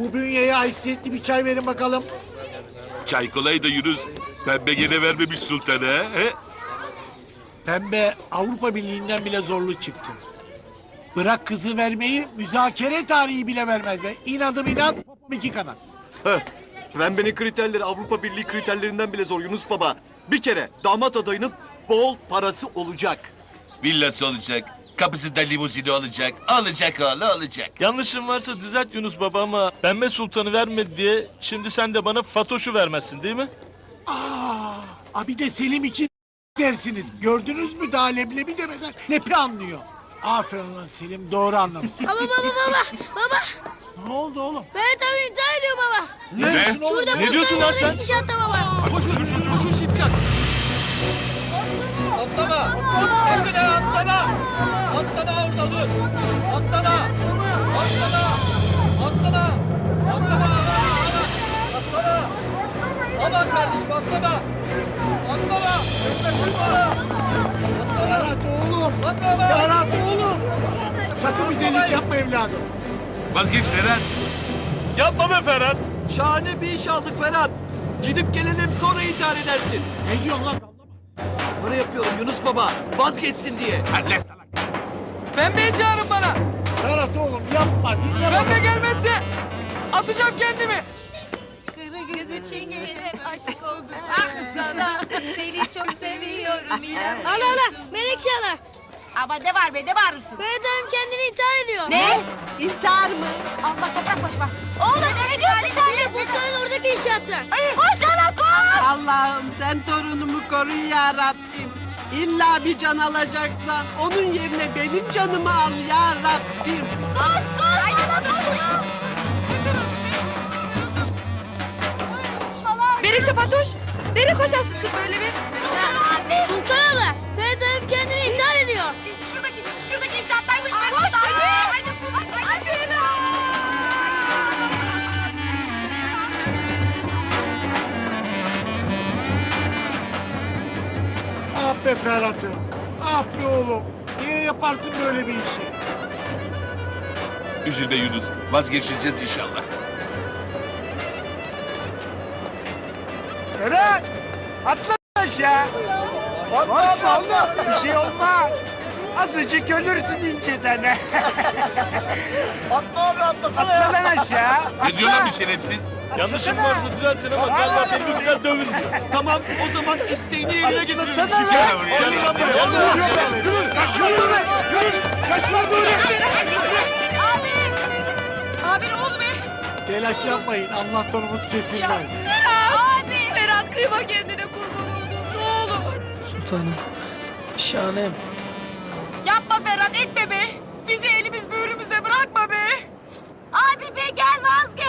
Bu bünyeye haysiyetli bir çay verin bakalım. Çay kolay da Yunus. Pembe gene vermemiş sultana. He? Pembe Avrupa Birliği'nden bile zorlu çıktı. Bırak kızı vermeyi müzakere tarihi bile vermez be. İnadım inat iki kanat. Heh. Pembenin kriterleri Avrupa Birliği kriterlerinden bile zor Yunus Baba. Bir kere damat adayının bol parası olacak. Villası olacak. Kapısında limuzini olacak. Olacak oğlu olacak. Yanlışım varsa düzelt Yunus baba ama Pembe Sultan'ı vermedi diye şimdi sen de bana Fatoş'u vermezsin değil mi? Aa, abi de Selim için dersiniz. Gördünüz mü daha leblebi demeden nepi anlıyor. Aferin lan Selim doğru anlamışsın. Baba baba baba baba. ne oldu oğlum? Mehmet abi intihar ediyor baba. Ne? Şurada Ne diyorsun lan sen? İnşaatta baba. Koşun koşun koşun Şipşak. Atlama! Sakın ha atlama! Atlama orada dur! Atlama! Atlama! Atlama! Atlama! Atlama! Aman kardeşim atlama! Atlama! Atlama! Ferhat oğlum. Atlama! Ferhat oğlum. Sakın bir delik yapma evladım. Vazgeç Ferhat. Yapma be Ferhat. Şahane bir iş aldık Ferhat. Gidip gelelim sonra intihar edersin. Ne diyorsun lan? Para yapıyorum Yunus Baba. Vazgeçsin diye. Lan salak. Pembeyi çağırın bana! Ferhat oğlum yapma dinle Pembe baba. gelmezse atacağım kendimi! Kırı gözü çingene aşık oldum ah sana Seni çok seviyorum Ala ala ala. Ama ne var be ne bağırırsın? Mehmet abim kendini intihar ediyor. Ne? İntihar mı? Allah toprak başıma. Oğlum ne diyorsun sen? İşte Bustanın oradaki inşaatta. Koş ana koş. Allah'ım sen torunumu koru ya Rabbim. İlla bir can alacaksan onun yerine benim canımı al ya Rabbim. Koş koş. ana koş. Menekşe Fatoş Nereye koşarsınız kız böyle bir Sultan abi. Sultan abla. Be Ferhat'ım. Ah be oğlum. Niye yaparsın böyle bir işi? Üzülme Yunus. Vazgeçeceğiz inşallah. Ferhat! Atla aşağı! Atla atla! Bir şey olmaz! Azıcık ölürsün inceden. Atla abi atlasana Atla lan aşağı! Ne diyor lan bir şerefsiz? Yanlışım varsa düzeltin ama galiba beni güzel dövün diyor. Tamam o zaman isteğini yerine getirelim. Atlasana lan! Gel buraya. Abi ne oldu be? Telaş yapmayın. Allah'tan umut kesilmez. Abi Ferhat kıyma kendine kurban oldum ne olur Sultanım, şahanem. Yapma Ferhat etme be. Bizi elimiz böğrümüzde bırakma be. Abi be gel vazgeç.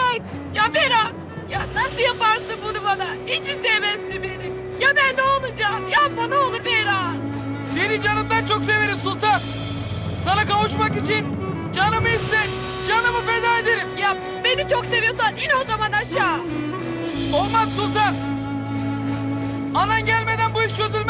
Ya Ferhat ya nasıl yaparsın bunu bana hiç mi sevmezsin beni Ya ben ne olacağım yapma ne olur Ferhat Seni canımdan çok severim Sultan. Sana kavuşmak için canımı iste, canımı feda ederim. Ya beni çok seviyorsan in o zaman aşağı Olmaz Sultan. Anan gelmeden bu iş çözülmez.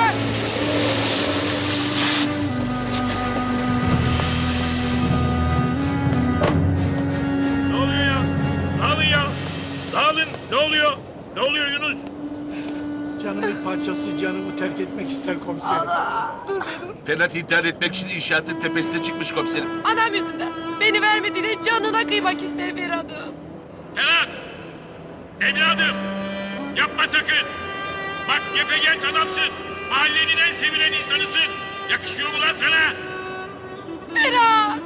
Bir parçası canımı terk etmek ister komiserim. Ferhat intihar etmek için inşaatın tepesine çıkmış komiserim. Adam yüzünden beni vermediğine canına kıymak ister Ferhat'ım Ferhat! Evladım! Yapma sakın! Bak genç adamsın. Mahallenin en sevilen insanısın. Yakışıyor mu lan sana? Ferhat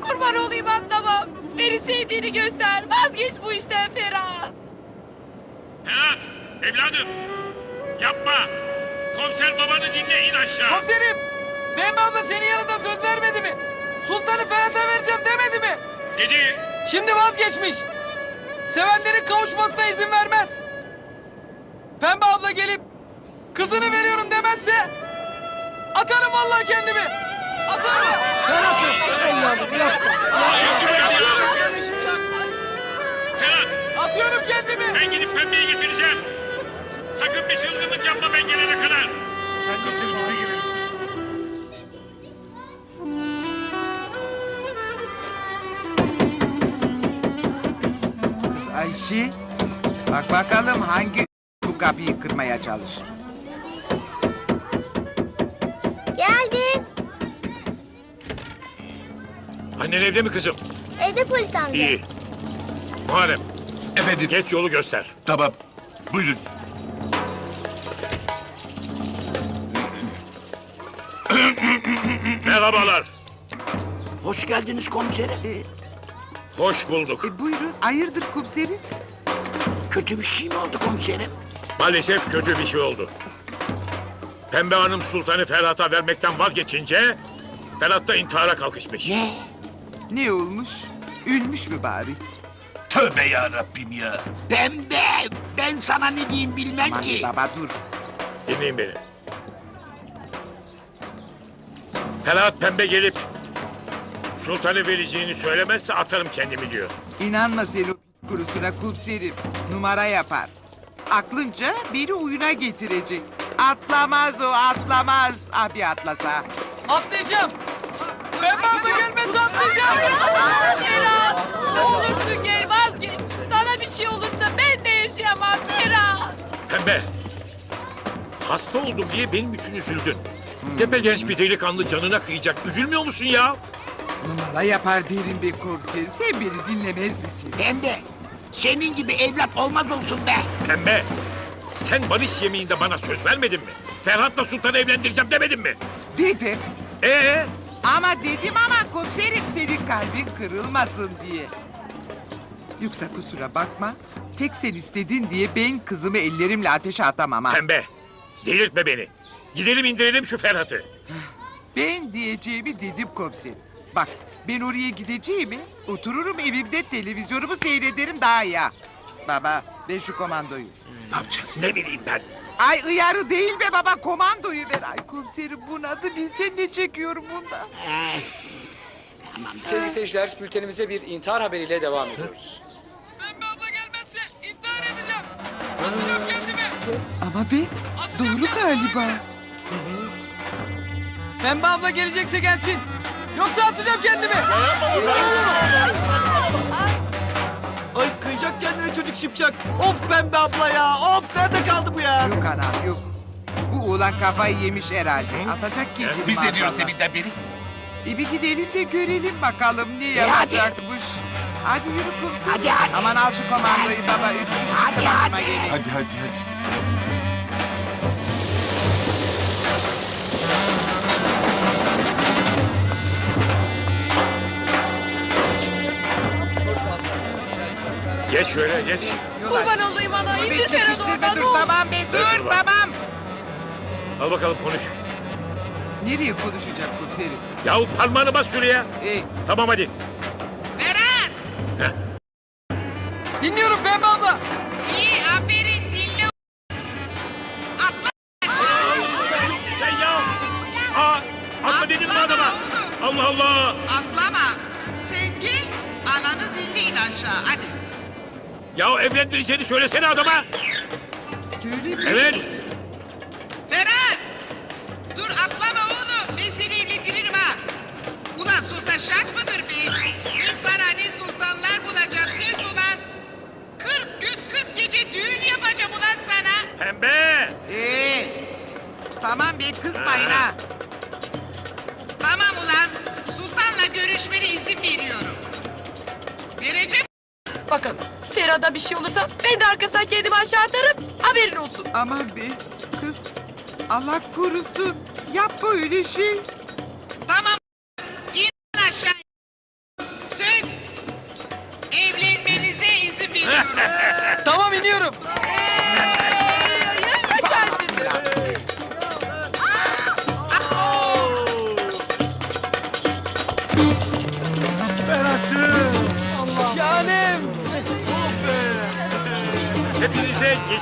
Kurban olayım anlamam Beni sevdiğini göster vazgeç bu işten Ferhat Ferhat! Evladım! Yapma! Komiser babanı dinle in aşağı. Komiserim, Pembe abla senin yanında söz vermedi mi? Sultanı Ferhat'a vereceğim demedi mi? Dedi. Şimdi vazgeçmiş. Sevenlerin kavuşmasına izin vermez. Pembe abla gelip kızını veriyorum demezse atarım vallahi kendimi. Atarım. Ferhat'ım evladım yapma. Ferhat! Atıyorum kendimi. Ben gidip pembeyi getireceğim. Sakın bir çılgınlık yapma ben gelene kadar. Sen de biz de gelelim. Ayşe, bak bakalım hangi bu kapıyı kırmaya çalışır. Geldim. Annen evde mi kızım? Evde polis amca. İyi. Muharrem Efendim geç yolu göster. tamam. Buyurun. Merhabalar. Hoş geldiniz komiserim. Hoş bulduk. E, buyurun, hayırdır komiserim? Kötü bir şey mi oldu komiserim? Maalesef kötü bir şey oldu. Pembe Hanım Sultan'ı Ferhat'a vermekten vazgeçince Ferhat da intihara kalkışmış. Ne? Ne olmuş? Ölmüş mü bari? Tövbe ya Rabbim ya. Pembe. Ben sana ne diyeyim bilmem Aman baba dur. Dinleyin beni. Ferhat Pembe gelip Sultan'ı vereceğini söylemezse atarım kendimi diyor. İnanma sen o kurusuna komiserim. Numara yapar. Aklınca beni oyuna getirecek. Atlamaz o, atlamaz. Abi atlasa. Atlayacağım. Ben abla gelmezse atlayacağım. Ferhat ne olursun gel vazgeç. Sana bir şey olursa ben de yaşayamam Ferhat. Pembe. Hasta oldum diye benim için üzüldün. Tepe genç bir delikanlı canına kıyacak. Üzülmüyor musun ya? Numara yapar derim be komiserim. Sen beni dinlemez misin? Pembe. Senin gibi evlat olmaz olsun be. Pembe. Sen barış yemeğinde bana söz vermedin mi? Ferhat'la Sultan'ı evlendireceğim demedin mi? Dedim. Ee? Ama dedim ama komiserim senin kalbin kırılmasın diye. Yoksa kusura bakma. Tek sen istedin diye ben kızımı ellerimle ateşe atamam ha. Pembe. Delirtme beni. Gidelim indirelim şu Ferhat'ı. Ben diyeceğimi dedim komiserim. Bak ben oraya gideceğimi otururum evimde televizyonumu seyrederim daha ya. Baba ben şu komandoyu. Ne yapacağız? Ne bileyim ben. Ay ıyarı değil be baba komandoyu ver. Ay komiserim bunadı bilsen ne çekiyorum bunda. Sevgili seyirciler bültenimize bir intihar haberiyle devam ediyoruz. Pembe abla gelmezse intihar edeceğim. Atacağım kendimi. Ama be doğru galiba. Pembe abla gelecekse gelsin. Yoksa atacağım kendimi. Ay kıyacak kendine çocuk şipşak. Of pembe abla ya. Of nerede kaldı bu ya? Yok anam yok. Bu oğlan kafayı yemiş herhalde. Atacak ki. Biz ne diyoruz deminden beri? E bir gidelim de görelim bakalım ne yapacakmış. Hadi yürü kumsal. Hadi, hadi. Aman al şu komandoyu baba. Üflüş çıktı Hadi, başıma hadi. gelin. Hadi hadi hadi. Geç şöyle geç. Kurban olayım ana be indir Ferhat'ı çekiştirme oradan ne dur olur. tamam be dur tamam. Al bakalım konuş. Nereye konuşacak komiserim? Yahu parmağını bas şuraya. E, Tamam hadi. Ferhat. Dinliyorum pembe abla. İyi Ya evlendireceğini söylesene adama. Söyle Evet. Ferhat! Dur atlama oğlum. Ben seni evlendiririm ha. Ulan sultan şart mıdır be? Ben sana ne sultanlar bulacağım söz ulan. Kırk gün kırk gece düğün yapacağım ulan sana. Pembe. Ee, tamam be kızmayın ha. Tamam ulan. Sultanla görüşmene izin veriyorum. Vereceğim. Bakın Ferhat'a bir şey olursa ben de arkasından kendimi aşağı atarım haberin olsun. Aman be kız. Allah korusun. Yapma öyle şey. Tamam. İn aşağı. Söz. Evlenmenize izin veriyorum. Tamam iniyorum.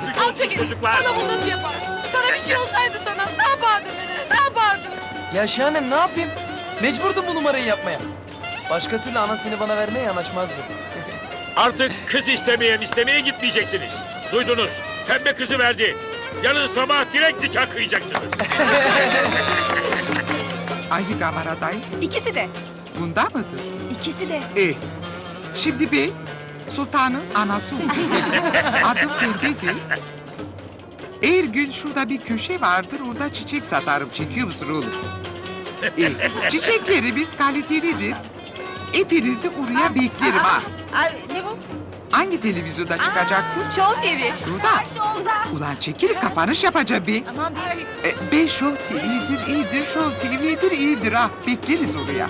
Geçmiş Al olsun çekil. çocuklar. Bana bunu nasıl yaparsın? Sana bir şey olsaydı sana ne yapardın beni? Ne yapardın? Ya Şahanem ne yapayım? Mecburdum bu numarayı yapmaya. Başka türlü anan seni bana vermeye yanaşmazdı. Artık kız istemeyen istemeye gitmeyeceksiniz. Duydunuz. Pembe kızı verdi. Yarın sabah direkt nikah kıyacaksınız. Hangi kameradayız? İkisi de. Bunda mıdır? İkisi de. E, şimdi ben sultanın anası oldu. Adım Pembe'dir. Her gün şurada bir köşe vardır, orada çiçek satarım. Çekiyor musun oğlum? Ee, çiçeklerimiz kalitelidir. Hepinizi oraya beklerim ha. Abi ne bu? Hangi televizyonda çıkacaktı? Show TV. Şurada. Ulan çekil kapanış yapacağım bir. Tamam bir. E, ben Show TV'dir, iyidir, Show TV'dir, iyidir ha. Bekleriz oraya.